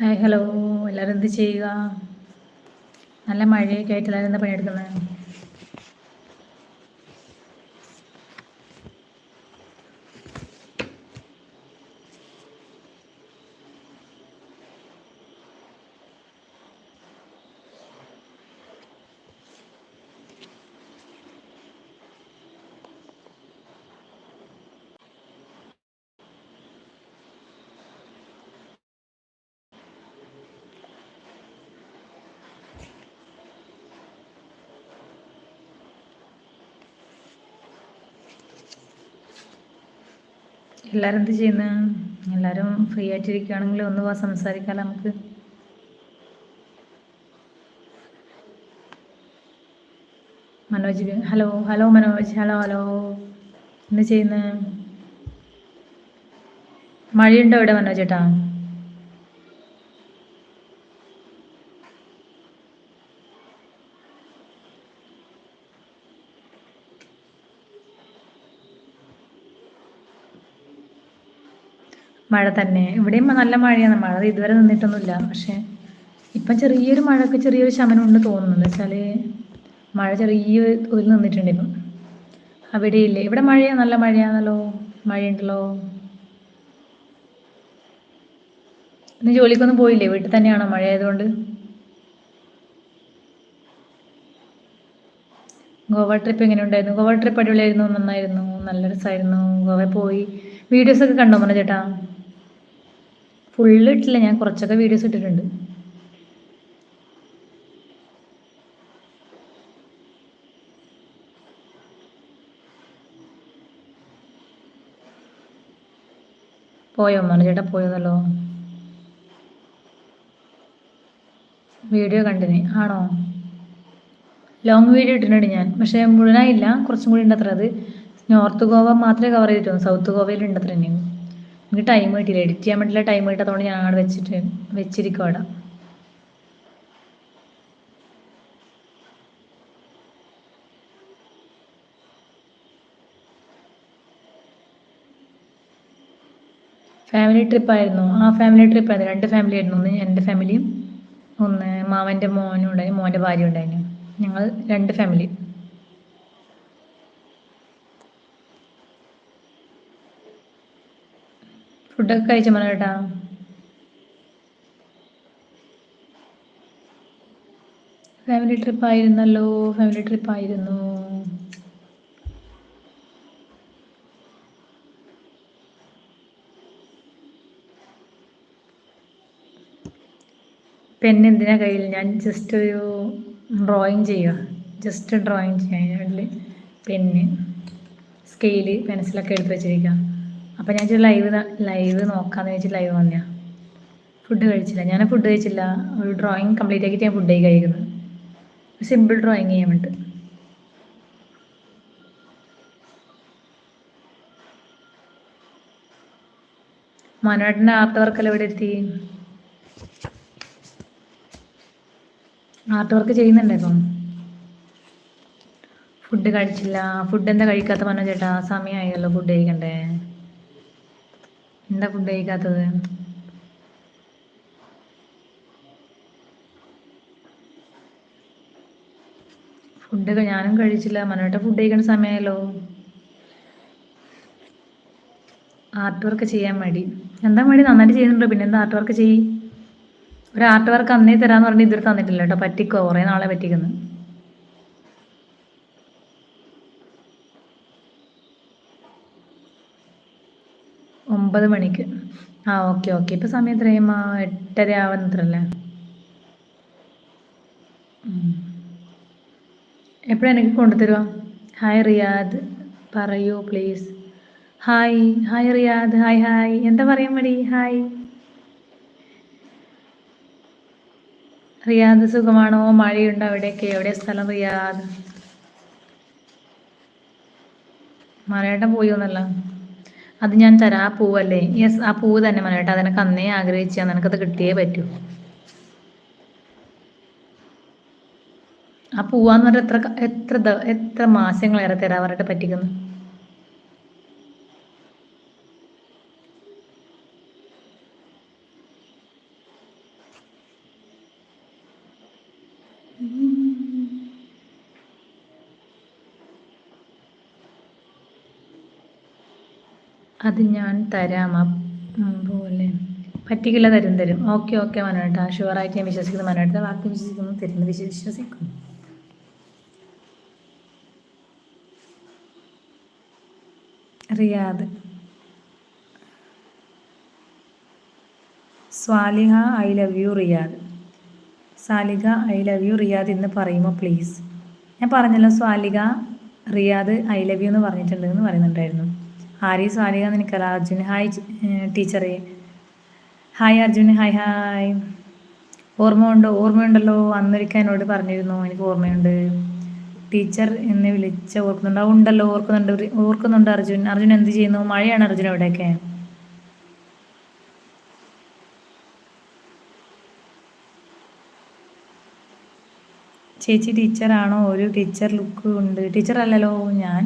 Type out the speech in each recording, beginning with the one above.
Hi hello എല്ലാവരും എന്ത് ചെയ്യുക? നല്ല മഴയൊക്കെ ആയിട്ട് എല്ലാവരും എന്താ പണിയെടുക്കുന്നത് എല്ലാവരും എന്ത് ചെയ്യുന്നു? എല്ലാവരും ഫ്രീ ആയിട്ടിരിക്കുകയാണെങ്കിൽ ഒന്ന് വാ സംസാരിക്കാം നമുക്ക്. Manoj hello hello Manoj hello hello. എന്ത് ചെയ്യുന്നു? മഴയുണ്ടോ ഇവിടെ മനോജ് ചേട്ടാ മഴ തന്നെ. ഇവിടെയും നല്ല മഴയാണ്. മഴ ഇതുവരെ നിന്നിട്ടൊന്നുമില്ല. പക്ഷെ ഇപ്പം ചെറിയൊരു മഴക്ക് ചെറിയൊരു ശമനം ഉണ്ട് തോന്നുന്നു വെച്ചാൽ മഴ ചെറിയ ഒരു നിന്നിട്ടുണ്ട് ഇപ്പം. അവിടെ ഇല്ലേ ഇവിടെ മഴയാ? നല്ല മഴയാണല്ലോ? മഴയുണ്ടല്ലോ? ഇന്ന് ജോലിക്കൊന്നും പോയില്ലേ? വീട്ടിൽ തന്നെയാണോ മഴ ആയതുകൊണ്ട്? ഗോവ ട്രിപ്പ് എങ്ങനെ ഉണ്ടായിരുന്നു? ഗോവ ട്രിപ്പ് അടിപൊളിയായിരുന്നു. നന്നായിരുന്നു. നല്ല രസമായിരുന്നു. ഗോവ പോയി. വീഡിയോസൊക്കെ കണ്ടോ മോനെ ചേട്ടാ? ഫുള്ള് ഇട്ടില്ല ഞാൻ കുറച്ചൊക്കെ വീഡിയോസ് ഇട്ടിട്ടുണ്ട്. പോയോ? മോനെ ചേട്ടാ പോയതല്ലോ വീഡിയോ കണ്ടിന്. ആണോ? ലോങ് വീഡിയോ ഇട്ടിട്ടുണ്ട് ഞാൻ. പക്ഷേ മുഴുവനായില്ല. കുറച്ചും കൂടി ഉണ്ടത്ര അത്. നോർത്ത് ഗോവ മാത്രമേ കവർ ചെയ്തിട്ടുള്ളൂ. സൗത്ത് ഗോവയിൽ ഉണ്ടത്ര തന്നെയാണ് എനിക്ക് ടൈം കിട്ടിയില്ല. എഡിറ്റ് ചെയ്യാൻ പറ്റില്ല ടൈം കിട്ടാത്തതുകൊണ്ട് ഞാൻ അവിടെ വെച്ചിട്ട് വെച്ചിരിക്കും അവിടെ ഫാമിലി ട്രിപ്പായിരുന്നു ആ ഫാമിലി ട്രിപ്പായിരുന്നു രണ്ട് ഫാമിലി ആയിരുന്നു. ഒന്ന് എന്റെ ഫാമിലിയും ഒന്ന് മാമന്റെ മോനും ഉണ്ടായിരുന്നു മോന്റെ ഭാര്യ ഉണ്ടായിരുന്നു. ഞങ്ങൾ രണ്ട് ഫാമിലി ഫുഡൊക്കെ കഴിച്ചു കേട്ടാ ഫാമിലി ട്രിപ്പ് ആയിരുന്നല്ലോ ഫാമിലി ട്രിപ്പ് ആയിരുന്നു. പെൻ എന്തിനാ കയ്യിൽ? ഞാൻ ജസ്റ്റ് ഒരു ഡ്രോയിങ് ചെയ്യുക ജസ്റ്റ് ഡ്രോയിങ് ചെയ്യാൻ പെന്ന് സ്കെയിൽ പെൻസിലൊക്കെ എടുത്ത് വെച്ചിരിക്കുക അപ്പോൾ ഞാൻ ലൈവ് ലൈവ് നോക്കാന്ന് വെച്ചിട്ട് ലൈവ് വന്നയാ ഫുഡ് കഴിച്ചില്ല. ഞാൻ ഫുഡ് കഴിച്ചില്ല. ഒരു ഡ്രോയിങ് കംപ്ലീറ്റ് ആക്കിയിട്ട് ഞാൻ ഫുഡ് കഴിക്കുന്നത് സിമ്പിൾ ഡ്രോയിങ് ചെയ്യാൻ വേണ്ടി മനോട്ടന്റെ ആർട്ട് വർക്കെല്ലാം എവിടെ എത്തി? ആർട്ട് വർക്ക് ചെയ്യുന്നുണ്ട് ഇപ്പം? ഫുഡ് കഴിച്ചില്ല. ഫുഡ് എന്താ കഴിക്കാത്ത മനോ ചേട്ടാ സമയമായല്ലോ ഫുഡ് കഴിക്കണ്ടേ? എന്താ ഫുഡ് കഴിക്കാത്തത്? ഫുഡ് ഞാനും കഴിച്ചില്ല. മനോട്ട ഫുഡ് കഴിക്കുന്ന സമയമല്ലോ ആർട്ട് വർക്ക് ചെയ്യാൻ മടി. എന്താ മടി? നന്നായിട്ട് ചെയ്യുന്നുണ്ടോ? പിന്നെ എന്താ ആർട്ട് വർക്ക് ചെയ്യ് ഒരു ആർട്ട് വർക്ക് അന്നേ തരാന്ന് പറഞ്ഞ് ഇതുവരെ തന്നിട്ടില്ല കേട്ടോ. പറ്റിക്കോ? കുറേ നാളെ പറ്റിക്കുന്നു. ഒമ്പത് മണിക്ക്. ആ ഓക്കെ ഓക്കെ. ഇപ്പം സമയം എത്രയും എട്ടര ആവുന്നത്രല്ലേ? എപ്പോഴാണ് എനിക്ക് കൊണ്ടുതരുക? ഹായ് റിയാദ്. പറയൂ please hi hi Riyad. Hi hi എന്താ പറയാൻ മടി? ഹായ് റിയാദ് സുഖമാണോ? മഴയുണ്ടോ അവിടെയൊക്കെ? എവിടെ സ്ഥലം റിയാദ്? മലയാട്ടം പോയി ഒന്നല്ല. അത് ഞാൻ തരാം ആ പൂവല്ലേ? യെസ് ആ പൂവ് തന്നെ മലയേട്ട അതെനിക്ക് അന്നേ ആഗ്രഹിച്ചാൽ നിനക്കത് കിട്ടിയേ പറ്റൂ. ആ പൂവാന്ന് പറഞ്ഞാൽ എത്ര എത്ര എത്ര മാസങ്ങളേറെ തരാൻ പറഞ്ഞിട്ട് പറ്റിക്കുന്നു? അത് ഞാൻ തരാം. പോലെ. പറ്റിക്കില്ല തരും തരും. ഓക്കെ ഓക്കെ മനോട്ട ഷുവറായിട്ട് ഞാൻ വിശ്വസിക്കുന്നു മനോട്ട വാക്ക് വിശ്വസിക്കുന്നു തരുന്നു വിശ്വസിക്കുന്നു. Riyad. Swaliha I love you Riyad. Salika I love you Riyad എന്ന് പറയുമോ പ്ലീസ്? ഞാൻ പറഞ്ഞല്ലോ Swalika Riyad I love you എന്ന് പറഞ്ഞിട്ടുണ്ട് എന്ന് പറയുന്നുണ്ടായിരുന്നു. ആരി സ്വാലിക എനിക്കറിയാം അർജുൻ ഹായ് ടീച്ചറെ. Hi Arjun hi hi. ഓർമ്മ ഉണ്ടോ ഓർമ്മയുണ്ടല്ലോ? അന്നൊരിക്കൽ എന്നോട് പറഞ്ഞിരുന്നു. എനിക്ക് ഓർമ്മയുണ്ട്. ടീച്ചർ എന്നെ വിളിച്ച ഓർക്കുന്നുണ്ട്. ഉണ്ടല്ലോ. ഓർക്കുന്നുണ്ട്. ഓർക്കുന്നുണ്ട് അർജുൻ. അർജുൻ എന്ത് ചെയ്യുന്നു? മഴയാണ് അർജുൻ അവിടെയൊക്കെ? ചേച്ചി ടീച്ചറാണോ? ഒരു ടീച്ചർ ലുക്ക് ഉണ്ട്. ടീച്ചർ അല്ലല്ലോ ഞാൻ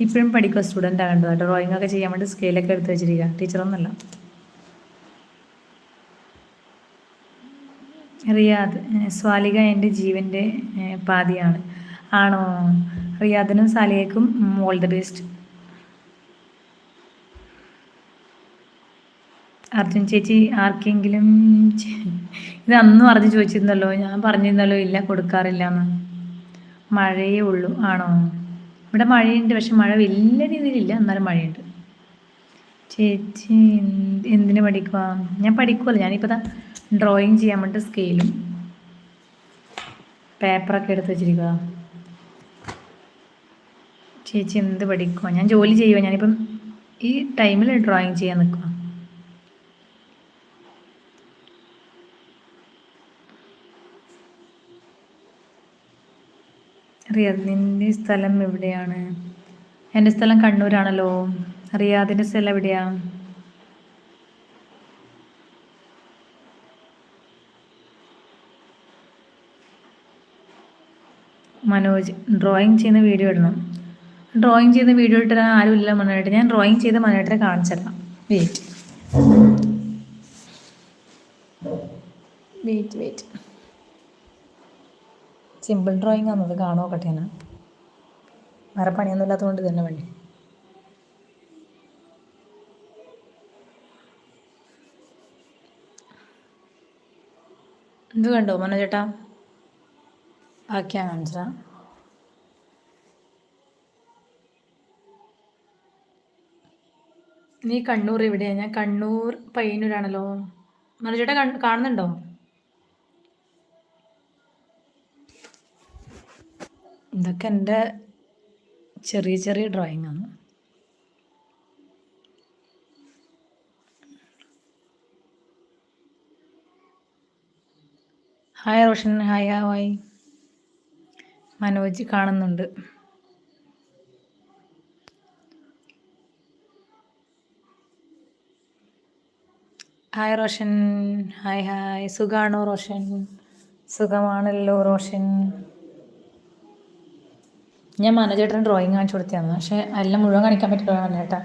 ഇപ്പോഴും പഠിക്കുക സ്റ്റുഡന്റ് ആകേണ്ടത്. ഡ്രോയിങ് ഒക്കെ ചെയ്യാൻ വേണ്ടി സ്കെയിലൊക്കെ എടുത്ത് വെച്ചിരിക്കുക ടീച്ചറൊന്നുമല്ല റിയാദ് സ്വാലിക എന്റെ ജീവന്റെ പാതിയാണ്. ആണോ? റിയാദിനും സാലിയക്കും ഓൾ ദ ബെസ്റ്റ് അർജുൻ ചേച്ചി ആർക്കെങ്കിലും ഇത് അന്നും അറിഞ്ഞ് ചോദിച്ചിരുന്നല്ലോ. ഞാൻ പറഞ്ഞിരുന്നല്ലോ ഇല്ല കൊടുക്കാറില്ല എന്ന് മഴയേ ഉള്ളൂ. ആണോ? ഇവിടെ മഴയുണ്ട് പക്ഷെ മഴ വലിയ രീതിയിലില്ല എന്നാലും മഴയുണ്ട്. ചേച്ചി എന്തിനു പഠിക്കുക ഞാൻ പഠിക്കുമല്ലോ ഞാനിപ്പോൾ ഡ്രോയിങ് ചെയ്യാൻ വേണ്ടി സ്കെയിലും പേപ്പറൊക്കെ എടുത്ത് വെച്ചിരിക്കുക ചേച്ചി എന്ത് പഠിക്കുക ഞാൻ ജോലി ചെയ്യുക ഞാനിപ്പം ഈ ടൈമിൽ ഡ്രോയിങ് ചെയ്യാൻ നിൽക്കുക റിയാദിന്റെ സ്ഥലം എവിടെയാണ്? എന്റെ സ്ഥലം കണ്ണൂരാണല്ലോ. റിയാദിന്റെ സ്ഥലം എവിടെയാണ് മനോജ് ഡ്രോയിങ് ചെയ്യുന്ന വീഡിയോ ഇടണം. ഡ്രോയിങ് ചെയ്യുന്ന വീഡിയോ ഇട്ടാൽ ഇല്ല മനോട്ട് ഞാൻ ഡ്രോയിങ് ചെയ്ത് മനോട്ടിനെ കാണിച്ചിടണം wait wait wait simple drawing ആണത് കാണുമോ കട്ടേന വേറെ പണിയൊന്നും ഇല്ലാത്തതുകൊണ്ട് തന്നെ വേണ്ടി? എന്ത് കണ്ടോ മനോജേട്ടാ ബാക്കിയാ കാണിച്ചാ നീ കണ്ണൂർ എവിടെയാ? ഞാൻ കണ്ണൂർ പയ്യന്നൂരാണല്ലോ. മനോജേട്ടാ കാണുന്നുണ്ടോ? ഇതൊക്കെ എന്റെ ചെറിയ ചെറിയ ഡ്രോയിങ് ആണ് hi Roshan hi hi. Manoj കാണുന്നുണ്ട്. Hi Roshan hi hi. സുഖാണോ റോഷൻ? സുഖമാണല്ലോ റോഷൻ? ഞാൻ മാനേജേട്ടൻ ഡ്രോയിങ് കാണിച്ചു കൊടുത്തതാണ്. പക്ഷേ എല്ലാം മുഴുവൻ കാണിക്കാൻ പറ്റില്ല. മനേട്ടാ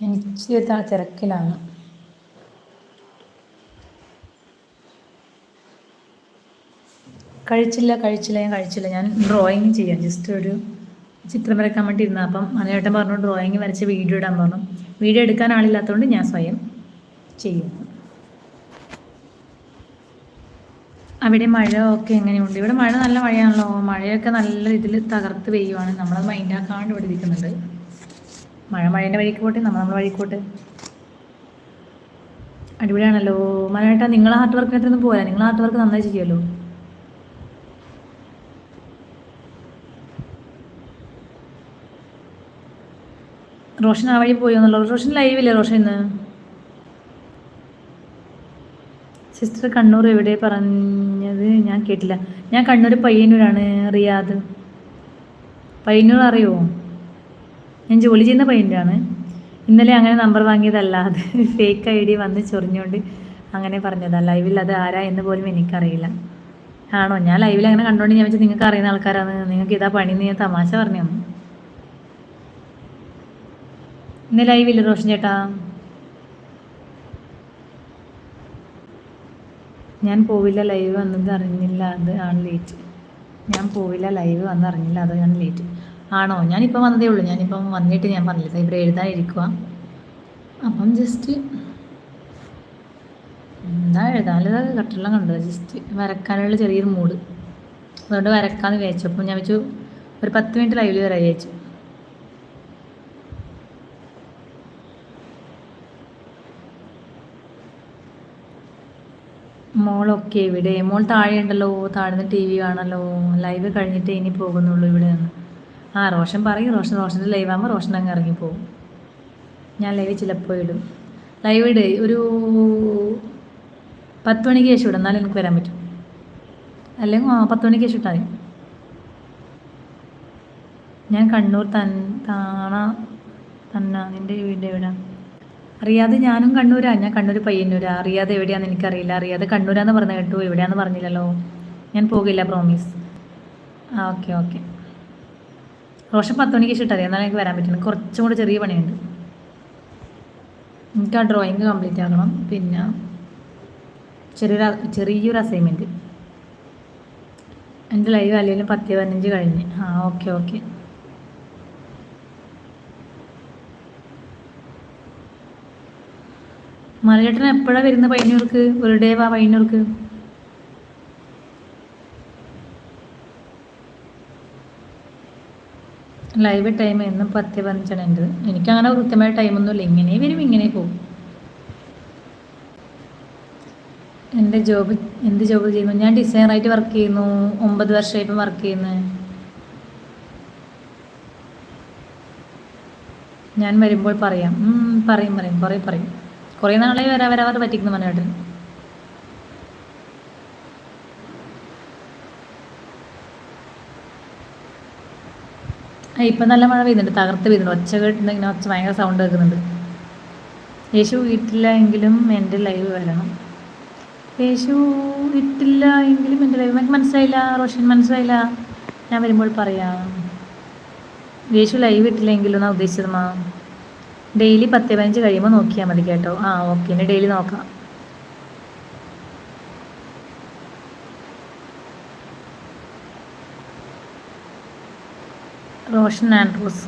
എനിക്ക് തിരക്കിലാണ്. കഴിച്ചില്ല കഴിച്ചില്ല ഞാൻ കഴിച്ചില്ല. ഞാൻ ഡ്രോയിങ് ചെയ്യാം. ജസ്റ്റ് ഒരു ചിത്രം വരയ്ക്കാൻ വേണ്ടി ഇരുന്ന. അപ്പം മനേട്ടൻ പറഞ്ഞു ഡ്രോയിങ് വരച്ച് വീഡിയോ ഇടാൻ പറഞ്ഞു. വീഡിയോ എടുക്കാൻ ആളില്ലാത്തതുകൊണ്ട് ഞാൻ സ്വയം ചെയ്യും. അവിടെ മഴ ഒക്കെ എങ്ങനെയുണ്ട്? ഇവിടെ മഴ നല്ല മഴയാണല്ലോ. മഴയൊക്കെ നല്ല രീതിയിൽ തകർത്ത് പെയ്യുവാണ്. നമ്മളത് മൈൻഡാക്കാണ്ട് ഇവിടെ ഇരിക്കുന്നുണ്ട്. മഴ മഴേന്റെ വഴിക്ക് പോട്ടെ. നമ്മൾ നമ്മുടെ വഴിക്ക് പോട്ടെ. അടിപൊളിയാണല്ലോ. മലയാട്ട നിങ്ങൾ ഹാർട്ട് വർക്കിനകത്തൊന്നും പോരാ? നിങ്ങൾ ഹാർട്ട് വർക്ക് നന്നായി ചെയ്യുമല്ലോ റോഷൻ ആ വഴി പോയോ എന്നുള്ളത്? റോഷൻ ലൈവില്ലേ റോഷൻ ഇന്ന്? സിസ്റ്റർ കണ്ണൂർ എവിടെ പറഞ്ഞത്? ഞാൻ കേട്ടില്ല. ഞാൻ കണ്ണൂർ പയ്യന്നൂരാണ് റിയാദ്. പയ്യന്നൂർ അറിയുമോ ഞാൻ ജോലി ചെയ്യുന്ന പയ്യന്നൂരാണ്. ഇന്നലെ അങ്ങനെ നമ്പർ വാങ്ങിയതല്ല അത് ഫേക്ക് ഐ ഡി വന്ന് ചൊറിഞ്ഞുകൊണ്ട് അങ്ങനെ പറഞ്ഞതാണ് ലൈവിൽ അത് ആരാ എന്ന് പോലും എനിക്കറിയില്ല. ആണോ? ഞാൻ ലൈവിൽ അങ്ങനെ കണ്ടുകൊണ്ട് ഞാൻ വെച്ചാൽ നിങ്ങൾക്ക് അറിയുന്ന ആൾക്കാരാണ്. നിങ്ങൾക്ക് ഇതാ പണി ഞാൻ തമാശ പറഞ്ഞു. ഇന്ന് ലൈവില്ല റോഷൻ ചേട്ടാ? ഞാൻ പോവില്ല ലൈവ് വന്നത് അറിഞ്ഞില്ല അത് ആണ് ലേറ്റ് ഞാൻ പോവില്ല ലൈവ് വന്നിറങ്ങില്ല അത് ഞാൻ ലേറ്റ് ആണോ? ഞാനിപ്പോൾ വന്നതേ ഉള്ളൂ. ഞാനിപ്പം വന്നിട്ട് ഞാൻ പറഞ്ഞില്ല ഇവിടെ എഴുതാനിരിക്കുക അപ്പം ജസ്റ്റ് എന്താ എഴുതാനുള്ളത് കട്ടെല്ലാം കണ്ടത് ജസ്റ്റ് വരക്കാനുള്ള ചെറിയൊരു മൂഡ് അതുകൊണ്ട് വരക്കാമെന്ന് വിചാരിച്ചു. അപ്പം ഞാൻ വെച്ചു ഒരു പത്ത് മിനിറ്റ് ലൈവിൽ വരാൻ വിചാരിച്ചു. മോളൊക്കെ ഇവിടെ മോൾ താഴെ ഉണ്ടല്ലോ താഴ്ന്ന് ടി വി കാണല്ലോ ലൈവ് കഴിഞ്ഞിട്ട് ഇനി പോകുന്നുള്ളൂ ഇവിടെ നിന്ന്. ആ റോഷൻ പറയും റോഷൻ റോഷന്റെ ലൈവ് ആകുമ്പോൾ റോഷൻ അങ്ങ് ഇറങ്ങിപ്പോവും. ഞാൻ ലൈവ് ചിലപ്പോൾ ഇടും. ലൈവ് ഇട് ഒരു പത്ത് മണിക്ക് ശേഷം ഇടും. എന്നാലും എനിക്ക് വരാൻ പറ്റും. അല്ലെങ്കിൽ ആ പത്ത് മണിക്ക് ശേഷം ഇട്ടാൽ ഞാൻ കണ്ണൂർ തൻ താണ തന്ന നിന്റെ വീട് എവിടെ? അറിയാതെ ഞാനും കണ്ണൂരാ ഞാൻ കണ്ണൂർ പയ്യന്നൂരാ. അറിയാതെ എവിടെയാണെന്ന് എനിക്കറിയില്ല. അറിയാതെ കണ്ണൂരാന്ന് പറഞ്ഞ കേട്ടു എവിടെയാന്ന് പറഞ്ഞില്ലല്ലോ. ഞാൻ പോകില്ല പ്രോമിസ് ആ ഓക്കെ ഓക്കെ റോഷൻ പത്ത് മണിക്ക് ശേഷം അറിയാം എന്നാലും എനിക്ക് വരാൻ പറ്റുന്നത് കുറച്ചും കൂടെ ചെറിയ പണിയുണ്ട്. എനിക്ക് ആ ഡ്രോയിങ് കംപ്ലീറ്റ് ആക്കണം പിന്നെ ചെറിയൊരു ചെറിയൊരു അസൈൻമെന്റ് എന്റെ ലൈവ് അല്ലെങ്കിലും പത്ത് പതിനഞ്ച് കഴിഞ്ഞ്. ആ ഓക്കെ ഓക്കെ മലയേട്ടൻ എപ്പോഴാണ് വരുന്നത് പയ്യന്നൂർക്ക്? ഒരു ഡേ വാ പയ്യന്നൂർക്ക്. ലൈവ് ടൈം എന്നും പത്ത് പതിനഞ്ചാണ് എന്റെ എനിക്കങ്ങനെ കൃത്യമായ ടൈമൊന്നുമില്ല ഇങ്ങനെ വരും ഇങ്ങനെ പോകും എന്റെ ജോബ് എന്ത് ജോബ് ചെയ്യുന്നു? ഞാൻ ഡിസൈനറായിട്ട് വർക്ക് ചെയ്യുന്നു. ഒമ്പത് വർഷമായി ഇപ്പം വർക്ക് ചെയ്യുന്നത് ഞാൻ വരുമ്പോൾ പറയാം. പറയും പറയും. കുറേ പറയും. കുറേ നാളെ വരാ വരാതെ പറ്റിക്കുന്നു മനോട്ടൻ ഇപ്പം നല്ല മഴ പെയ്യുന്നുണ്ട്. തകർത്ത് പെയ്യുന്നുണ്ട്. ഒച്ച കേട്ടിട്ട് ഒച്ച ഭയങ്കര സൗണ്ട് കേൾക്കുന്നുണ്ട്. യേശു വീട്ടില്ല എങ്കിലും എന്റെ ലൈവ് വരണം. യേശു വീട്ടില്ല എങ്കിലും എന്റെ ലൈവ് എനിക്ക് മനസ്സിലായില്ല? റോഷൻ മനസ്സിലായില്ല? ഞാൻ വരുമ്പോൾ പറയാം. യേശു ലൈവ് ഇട്ടില്ലെങ്കിലും എന്നാണ് ഉദ്ദേശിച്ചത് മാ? ഡെയിലി പത്ത് പതിനഞ്ച് കഴിയുമ്പോൾ നോക്കിയാൽ മതി കേട്ടോ. ആ ഓക്കെ. ഇനി ഡെയിലി നോക്കാം. റോഷൻ ആൻഡ്രൂസ്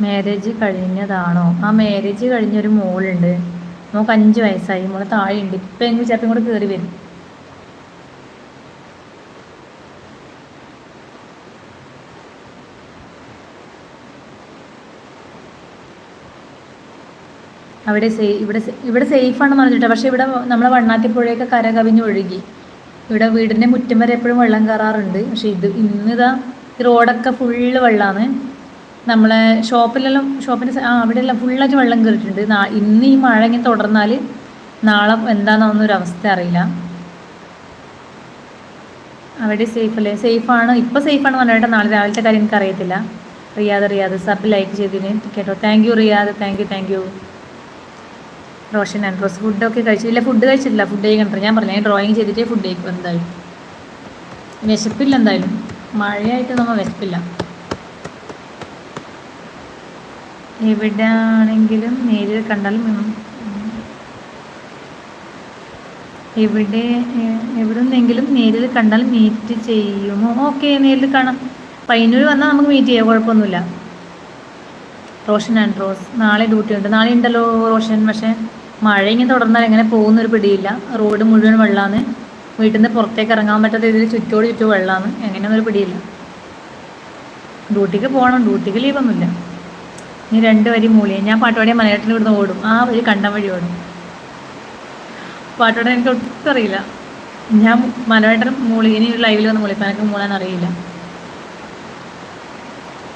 മാരേജ് കഴിഞ്ഞതാണോ? ആ മാരേജ് കഴിഞ്ഞൊരു മോളുണ്ട്. മോൾക്ക് അഞ്ച് വയസ്സായി. മോളെ താഴെയുണ്ട്. ഇപ്പം എങ്കിലും ചിലപ്പം കൂടെ കയറി വരും. അവിടെ സേ ഇവിടെ ഇവിടെ സേഫാണെന്ന് പറഞ്ഞിട്ട്. പക്ഷേ ഇവിടെ നമ്മളെ വണ്ണാത്തിപ്പുഴയൊക്കെ കര കവിഞ്ഞ് ഒഴുകി. ഇവിടെ വീടിന്റെ മുറ്റം വരെ എപ്പോഴും വെള്ളം കയറാറുണ്ട്. പക്ഷേ ഇത് ഇന്നിതാ റോഡൊക്കെ ഫുള്ള് വെള്ളമാണ് നമ്മളെ ഷോപ്പിലെല്ലാം ഷോപ്പിന്റെ ആ അവിടെയെല്ലാം ഫുള്ളായിട്ട് വെള്ളം കയറിയിട്ടുണ്ട് ഇന്ന് ഈ മഴ ഇങ്ങനെ തുടർന്നാൽ നാളെ എന്താണെന്നൊന്നും ഒരു അവസ്ഥ അറിയില്ല. അവിടെ സേഫ് അല്ലേ? സേഫാണ് ഇപ്പോൾ സേഫാണ് പറഞ്ഞിട്ട് നാളെ രാവിലത്തെ കാര്യം എനിക്ക് അറിയത്തില്ല റിയാദ് റിയാദ്. സബ് ലൈക്ക് ചെയ്തതിന് കേട്ടോ. Thank you Riyad. Thank you thank you Roshan and Rose ഫുഡൊക്കെ കഴിച്ചില്ല ഫുഡ് കഴിച്ചിട്ടില്ല. ഫുഡ് കഴിക്കണ്ട. ഞാൻ പറഞ്ഞു ഞാൻ ഡ്രോയിങ് ചെയ്തിട്ടേ ഫുഡ് കഴിക്കും എന്തായാലും. വിശപ്പില്ല എന്തായാലും. മഴയായിട്ട് നമ്മൾ വിശപ്പില്ല. എവിടെയാണെങ്കിലും നേരിൽ ഉം. എവിടെ എവിടുന്നെങ്കിലും നേരിൽ കണ്ടാൽ മീറ്റ് ചെയ്യുമോ? ഓക്കെ നേരിൽ കാണാം. പയ്യന്നൂർ വന്നാൽ നമുക്ക് മീറ്റ് ചെയ്യാം കുഴപ്പമൊന്നുമില്ല. Roshan and Rose. നാളെ ഡ്യൂട്ടി ഉണ്ട്. നാളെ ഉണ്ടല്ലോ റോഷൻ. പക്ഷേ മഴ ഇങ്ങനെ തുടർന്നാൽ എങ്ങനെ പോകുന്നൊരു പിടിയില്ല. റോഡ് മുഴുവൻ വെള്ളമാണ് വീട്ടിൽ നിന്ന് പുറത്തേക്ക് ഇറങ്ങാൻ പറ്റാത്ത രീതിയിൽ ചുറ്റോട് ചുറ്റും വെള്ളമാണ് ഒരു പിടിയില്ല. ഡ്യൂട്ടിക്ക് പോകണം ഡ്യൂട്ടിക്ക് ലീവൊന്നുമില്ല ഇനി രണ്ട് വരി മൂളിയെ ഞാൻ പാട്ടുപാടിയ മലയാളത്തിൽ ഇവിടുന്ന് ഓടും. ആ വഴി കണ്ടം വഴി ഓടും. പാട്ടുപാടാൻ എനിക്ക് ഒട്ടും അറിയില്ല. ഞാൻ മലയാളം മൂളി ഇനി ലൈവിൽ വന്ന് മൂളിപ്പോൾ എനിക്ക് മൂളാൻ അറിയില്ല.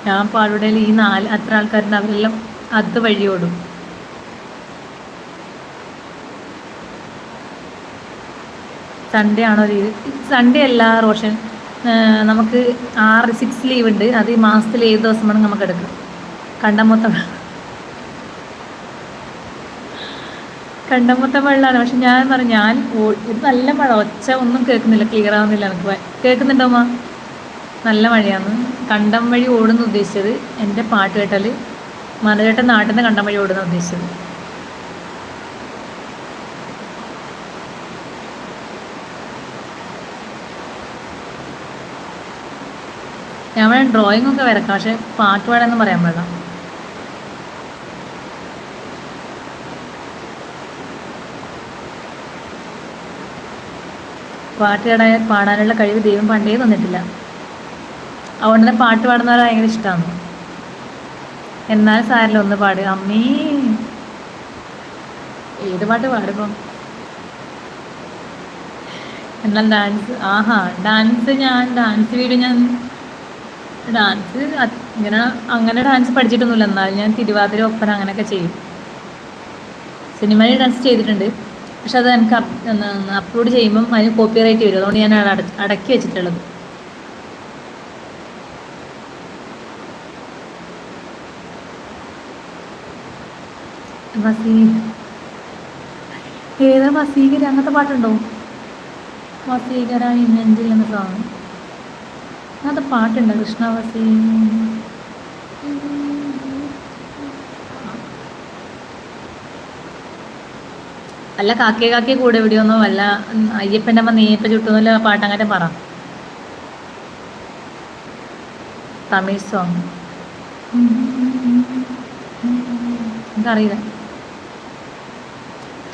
ഞാൻ പാടുടെ ഈ നാല് അത്ര ആൾക്കാരുണ്ട്. അവരെല്ലാം അത് വഴി ഓടും. സൺഡേ ആണോ ലീവ് സൺഡേ അല്ല റോഷൻ. നമുക്ക് ആറ് സിക്സ് ലീവ് ഉണ്ട്. അത് ഈ മാസത്തിൽ ഏത് ദിവസം വേണമെങ്കിൽ നമുക്ക് എടുക്കാം കണ്ടം മൊത്തം കണ്ടം വെള്ളമാണ് പക്ഷെ ഞാൻ പറഞ്ഞു ഞാൻ ഇത് നല്ല മഴ ഒച്ച ഒന്നും കേൾക്കുന്നില്ല ക്ലിയർ ആവുന്നില്ല എനിക്ക്. ഭയ- കേൾക്കുന്നുണ്ടോ അമ്മ നല്ല മഴയാണ്. കണ്ടം വഴി ഓടുന്ന ഉദ്ദേശിച്ചത് എന്റെ പാട്ട് കേട്ടാൽ മനോചേട്ടൻ നാട്ടിൽ നിന്ന് കണ്ടം വഴി ഓടുന്ന ഉദ്ദേശിച്ചത്. ഞാൻ വേണം ഡ്രോയിങ് ഒക്കെ വരക്കാം പക്ഷെ പാട്ട് പാടാന്ന് പറയാൻ പാടില്ല. പാട്ട് പാടാൻ പാടാനുള്ള കഴിവ് ദൈവം പണ്ടേ തന്നിട്ടില്ല. അതുകൊണ്ട് തന്നെ പാട്ട് പാടുന്നവരെ ഭയങ്കര ഇഷ്ടമാണ് എന്നാൽ സാരില്ല ഒന്ന് പാട്. അമ്മീ. ഏത് പാട്ട് പാടുമ്പോ? എന്നാൽ ഡാൻസ് ആഹാ ഡാൻസ് ഞാൻ ഡാൻസ് വീട് ഞാൻ. ഡാൻസ് ഇങ്ങനെ അങ്ങനെ ഡാൻസ് പഠിച്ചിട്ടൊന്നുമില്ല. എന്നാലും ഞാൻ തിരുവാതിര ഒപ്പന അങ്ങനെയൊക്കെ ചെയ്യും. സിനിമയിൽ ഡാൻസ് ചെയ്തിട്ടുണ്ട്. പക്ഷെ അത് എനിക്ക് അപ്ലോഡ് ചെയ്യുമ്പം അതിന് കോപ്പി റൈറ്റ് വരും. അതുകൊണ്ട് ഞാൻ അടക്കി വെച്ചിട്ടുള്ളത്. ഏതാ വസീകര അങ്ങനത്തെ പാട്ടുണ്ടോ? വസീകര ഇന്നെഞ്ചിൽ എന്ന അങ്ങനത്തെ പാട്ടുണ്ട്. കൃഷ്ണ വസീ അല്ല കാക്കേ കാക്കേ കൂടെ എവിടെയൊന്നും അല്ല അയ്യപ്പന്റെ അമ്മ നെയ്യപ്പ ചുട്ടുന്നില്ല പാട്ട് അങ്ങനെ പറ. തമിഴ് സോങ് എനിക്കറിയില്ല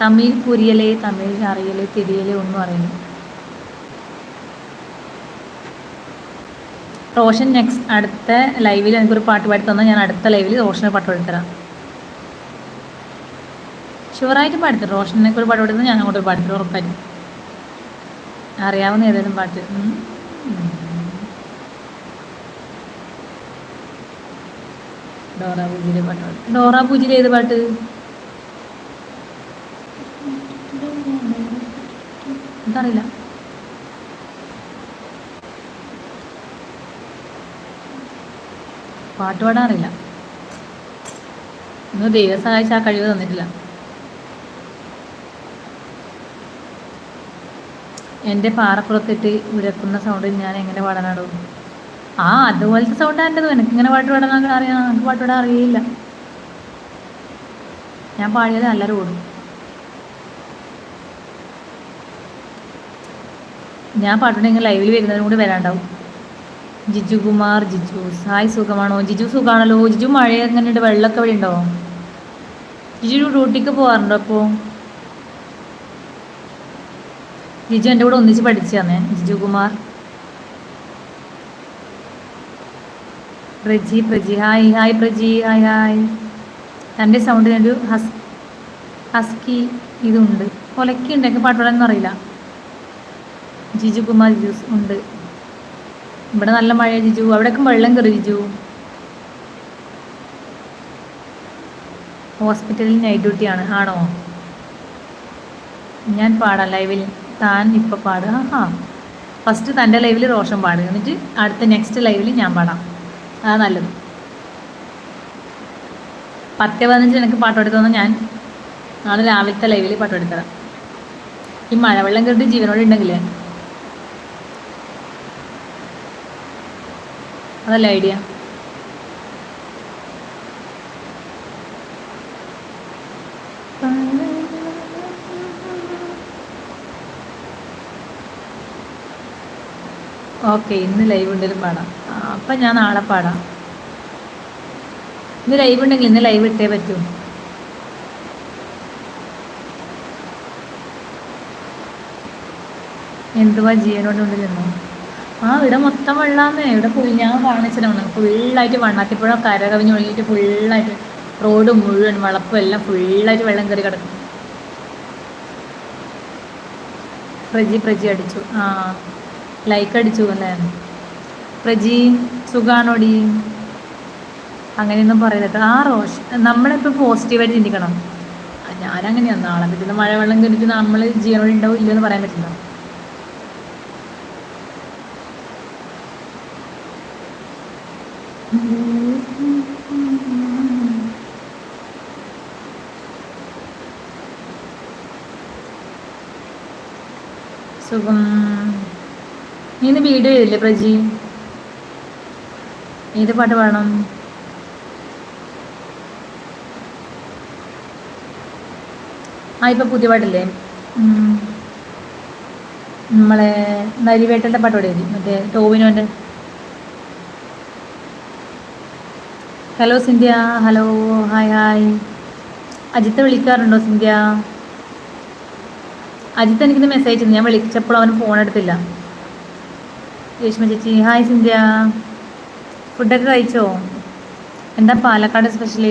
തമിഴ് പുരിയലേ തമിഴ് അറിയലേ തിരിയലേ ഒന്നും അറിയില്ല. റോഷൻ നെക്സ്റ്റ് അടുത്ത ലൈവിൽ എനിക്കൊരു പാട്ട് പാടി തന്നാൽ ഞാൻ അടുത്ത ലൈവിൽ റോഷന് പാട്ട് പാടിത്തരാം. ഷുവറായിട്ട് പാടിത്തരും റോഷനൊക്കെ ഒരു പാട്ട് പാടുന്നത് ഞാൻ അങ്ങോട്ട് പാടിത്തരും ഉറപ്പായിട്ടും. അറിയാവുന്ന ഏതെങ്കിലും പാട്ട്. ഡോറ പൂജിയിലെ പാട്ട് പാട്ട് ഡോറ പൂജിയിലെ ഏത് പാട്ട്? എനിക്കറിയില്ല പാട്ട് പാടാൻ അറിയില്ല. ഇന്ന് ദൈവം സഹായിച്ച ആ കഴിവ് തന്നിട്ടില്ല. എന്റെ പാറപ്പുറത്തിട്ട് ഉരക്കുന്ന സൗണ്ടിൽ ഞാൻ എങ്ങനെ പാടാനാടും? ആ അതുപോലത്തെ സൗണ്ടാണ് എനിക്ക് ഇങ്ങനെ പാട്ട് പാടാൻ അറിയാം. എനിക്ക് പാട്ട് പാടാൻ അറിയില്ല. ഞാൻ പാടിയത് നല്ല ഓടും. ഞാൻ പാട്ടുണ്ടെങ്കിൽ ലൈവിൽ വരുന്നതിനും കൂടി വരാണ്ടാവും. ജിജു കുമാർ ജിജു സായ് സുഖമാണോ? ജിജു സുഖമാണല്ലോ ജിജു മഴ എങ്ങനെയുണ്ട് വെള്ളമൊക്കെ ഇവിടെ ഉണ്ടോ ജിജു ഡ്യൂട്ടിക്ക് പോകാറുണ്ടോ അപ്പോൾ ജിജു എന്റെ കൂടെ ഒന്നിച്ച് പഠിച്ചതാണ്. Jiju Kumar. Praji Praji. Hi hi Praji hi hi. തന്റെ സൗണ്ടിനൊരു ഹസ് ഹസ്കി ഇതുണ്ട്. കൊലക്കുണ്ട് എനിക്ക് പാട്ട് പാടാനൊന്നും അറിയില്ല. ജിജു കുമാർ ജിജു ഉണ്ട്. ഇവിടെ നല്ല മഴ ജിജു. അവിടെയൊക്കെ വെള്ളം കയറി ജിജു. ഹോസ്പിറ്റലിൽ നൈറ്റ് ഡ്യൂട്ടിയാണ് ആണോ. ഞാൻ പാടാം ലൈവിൽ താൻ ഇപ്പോൾ പാടുക. ആ ഫസ്റ്റ് തന്റെ ലൈവിൽ റോഷൻ പാടുക. എന്നിട്ട് അടുത്ത നെക്സ്റ്റ് ലൈവിൽ ഞാൻ പാടാം. അതാ നല്ലത്. പത്ത് പതിനഞ്ച് എനിക്ക് പാട്ട് എടുത്തു ഞാൻ നാളെ രാവിലത്തെ ലൈവിൽ പാട്ട് എടുത്തരാം ഈ മഴവെള്ളം കയറിട്ട് ജീവനോട് ഉണ്ടെങ്കിലേ? അതല്ല ഐഡിയ ഓക്കെ ഇന്ന് ലൈവ് ഉണ്ടെങ്കിലും പാടാം. അപ്പം ഞാൻ നാളെ പാടാം. ഇന്ന് ലൈവ് ഉണ്ടെങ്കിൽ ഇന്ന് ലൈവ് ഇട്ടേ പറ്റൂ. എന്തുവാ ജീവനോട് കൊണ്ട് ചെന്നു? ആ ഇവിടെ മൊത്തം വെള്ളാന്നേ. ഇവിടെ ഫുൾ ഞാൻ കാണിച്ചിട്ടാണ് ഫുള്ളായിട്ട് വണ്ണാത്തിപ്പുഴ കര കവിഞ്ഞ് ഒഴുകിയിട്ട് ഫുള്ളായിട്ട് റോഡ് മുഴുവൻ വളപ്പും എല്ലാം ഫുള്ളായിട്ട് വെള്ളം കയറി കിടക്കും പ്രജി പ്രജി അടിച്ചു. ആ. ലൈക്ക് അടിച്ചു അല്ലേ പ്രജി സുഖാണോടി? അങ്ങനെയൊന്നും പറയരുത്. ആ റോഷ് നമ്മളിപ്പോൾ പോസിറ്റീവായിട്ട് ചിന്തിക്കണം. ഞാനങ്ങനെയാണ് നാളെ പറ്റുന്ന മഴവെള്ളം കിട്ടി നമ്മൾ ജീവനോട് ഉണ്ടാവും ഇല്ലെന്ന് പറയാൻ പറ്റില്ല. സുഖം. ഇന്ന് വീഡിയോ ചെയ്തില്ലേ പ്രജി? ഏത് പാട്ട് പാടണം? ആ ഇപ്പം പുതിയ പാട്ടില്ലേ? നമ്മളെ നരിവേട്ടന്റെ പാട്ട് പാടി. മറ്റേ ടോവിനോന്റെ hello Sindhya. Hello hi hi Ajith വിളിക്കാറുണ്ടോ Sindhya? Ajith എനിക്കിന്ന് മെസ്സേജ് ഞാൻ വിളിച്ചപ്പോൾ അവൻ ഫോൺ എടുത്തില്ല. രേഷ്മ ചേച്ചി. ഹായ് സിന്ധ്യ. ഫുഡൊക്കെ കഴിച്ചോ? എന്താ പാലക്കാട് സ്പെഷ്യൽ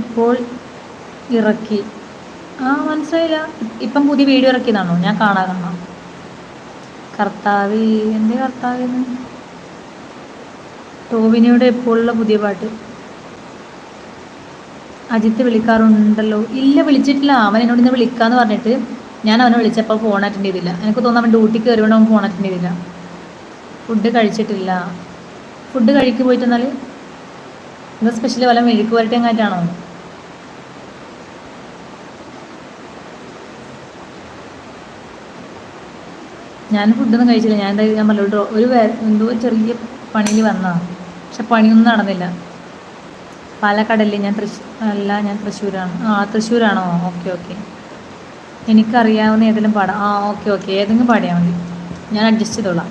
ഇപ്പോൾ ഇറക്കി. ആ മനസ്സിലായില്ല. ഇപ്പം പുതിയ വീഡിയോ ഇറക്കിയതാണോ? ഞാൻ കാണാൻ കാണാം കർത്താവ് എന്റെ കർത്താവ്. ടോവിനിയുടെ എപ്പോഴുള്ള പുതിയ പാട്ട്. അജിത്ത് വിളിക്കാറുണ്ടല്ലോ. ഇല്ല വിളിച്ചിട്ടില്ല. അവൻ എന്നോട് ഇന്ന് വിളിക്കാന്ന് പറഞ്ഞിട്ട് ഞാൻ അവനെ വിളിച്ചപ്പോൾ ഫോൺ അറ്റൻഡ് ചെയ്തില്ല. എനിക്ക് തോന്നുന്നു അവൻ ഡ്യൂട്ടിക്ക് കയറിയോണ്ട് അവൻ ഫോൺ അറ്റൻഡ് ചെയ്തില്ല. ഫുഡ് കഴിച്ചിട്ടില്ല. ഫുഡ് കഴിക്ക് പോയിട്ട് എന്നാൽ ഇന്ന് സ്പെഷ്യൽ വല്ല മെഴുക്ക് വരട്ടെ എങ്ങാറ്റാണോ ഞാൻ ഫുഡൊന്നും കഴിച്ചില്ല. ഞാൻ എന്താ ഞാൻ പറഞ്ഞു ഒരു എന്തോ ചെറിയ പണിയിൽ വന്നതാണ് പക്ഷെ പണിയൊന്നും നടന്നില്ല. പാലക്കാടല്ലേ ഞാൻ തൃശ്ശൂർ അല്ല ഞാൻ തൃശ്ശൂരാണ്. ആ തൃശ്ശൂരാണോ? Okay okay. എനിക്കറിയാവുന്ന ഏതെങ്കിലും പാടാം. ആ ഓക്കെ ഓക്കെ. ഏതെങ്കിലും പാടിയാൽ മതി. ഞാൻ അഡ്ജസ്റ്റ് ചെയ്തോളാം.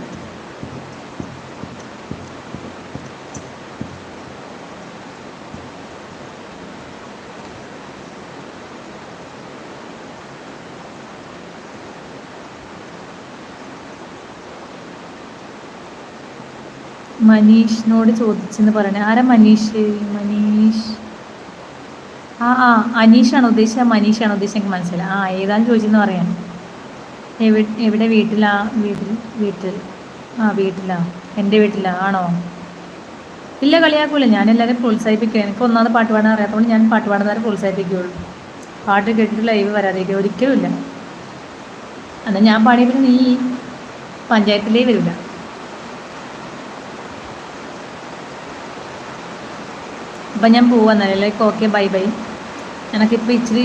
മനീഷിനോട് ചോദിച്ചെന്ന് പറയണേ. ആരാ മനീഷ്? മനീഷ്. ആ ആ അനീഷാണ് ഉദ്ദേശിച്ചത്. മനീഷാണ് ഉദ്ദേശിച്ചത് എനിക്ക് മനസ്സിലായി. ആ ഏതാണ് ചോദിച്ചെന്ന് പറയാൻ എവിടെ എവിടെ വീട്ടിലാ? വീട്ടിൽ വീട്ടിൽ. ആ വീട്ടിലാ. എന്റെ വീട്ടിലാ. ആണോ? ഇല്ല കളിയാക്കൂല. ഞാൻ എല്ലാവരും പ്രോത്സാഹിപ്പിക്കുക എനിക്ക് ഒന്നാമത് പാട്ട് പാടാൻ അറിയാത്തതുകൊണ്ട് ഞാൻ പാട്ട് പാടുന്നവരെ പ്രോത്സാഹിപ്പിക്കുകയുള്ളൂ പാട്ട് കേട്ടിട്ട് ലൈവ് വരാതിരിക്കുക ഒരിക്കലും ഇല്ല. എന്നാൽ ഞാൻ പാടിയ പിന്നെ നീ പഞ്ചായത്തിലേ വരില്ല അപ്പം ഞാൻ പോവാന്നല്ലേ ലൈക്ക് ഓക്കെ ബൈ ബൈ എനിക്കിപ്പോൾ ഇച്ചിരി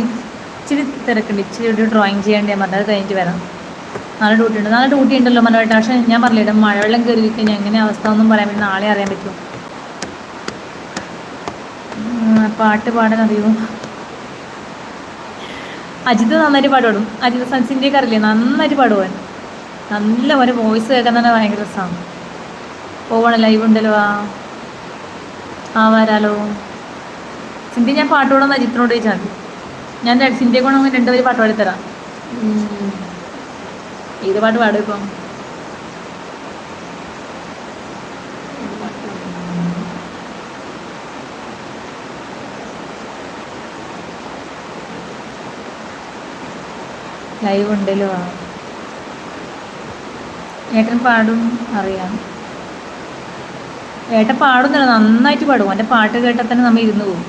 ഇച്ചിരി തിരക്കുണ്ട്. ഇച്ചിരി ഒരു ഡ്രോയിങ് ചെയ്യേണ്ടി ഞാൻ പറഞ്ഞത് കഴിഞ്ഞിട്ട് വരാം. നാളെ ഡ്യൂട്ടി ഉണ്ട്. നാളെ ഡ്യൂട്ടി ഉണ്ടല്ലോ മനോഹരേട്ട പക്ഷേ ഞാൻ പറഞ്ഞില്ല മഴവെള്ളം കയറി കഴിഞ്ഞാൽ എങ്ങനെ അവസ്ഥ ഒന്നും പറയാൻ പറ്റും നാളെ അറിയാൻ പറ്റും പാട്ട് പാടാൻ അറിയുമോ? അജിത് നന്നായിട്ട് പാടുപാടും അജിത് സൺസിന്റെ അറിയില്ലേ? നന്നായിട്ട് പാടുവാൻ നല്ല ഒരു വോയിസ് കേൾക്കാൻ തന്നെ ഭയങ്കര രസമാണ് പോവണം ലൈവ് ഉണ്ടല്ലോ ആ. ആ വരാലോ. സിന്ധി ഞാൻ പാട്ട് പാടുന്ന അജിത്തിനോട് ചോദിച്ചാൽ മതി. ഞാൻ സിന്ധിയെ കൊണ്ട് രണ്ടുപേര് പാട്ട് പാടിത്തരാം. ഏത് പാട്ട് പാടും ഇപ്പം? ലൈവ് ഉണ്ടല്ലോ. ഏട്ടൻ പാടും അറിയാം. ഏട്ടൻ പാടുന്നില്ല നന്നായിട്ട് പാടും. എന്റെ പാട്ട് കേട്ടാൽ തന്നെ നമ്മൾ ഇരുന്ന് പോകും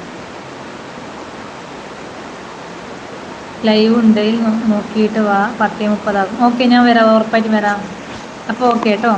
ലൈവ് ഉണ്ടെങ്കിൽ നോക്കിയിട്ട് വാ. പത്തേ മുപ്പതാകും ഓക്കെ ഞാൻ വരാം. ഉറപ്പായിട്ടും വരാം. അപ്പോൾ ഓക്കെ കേട്ടോ.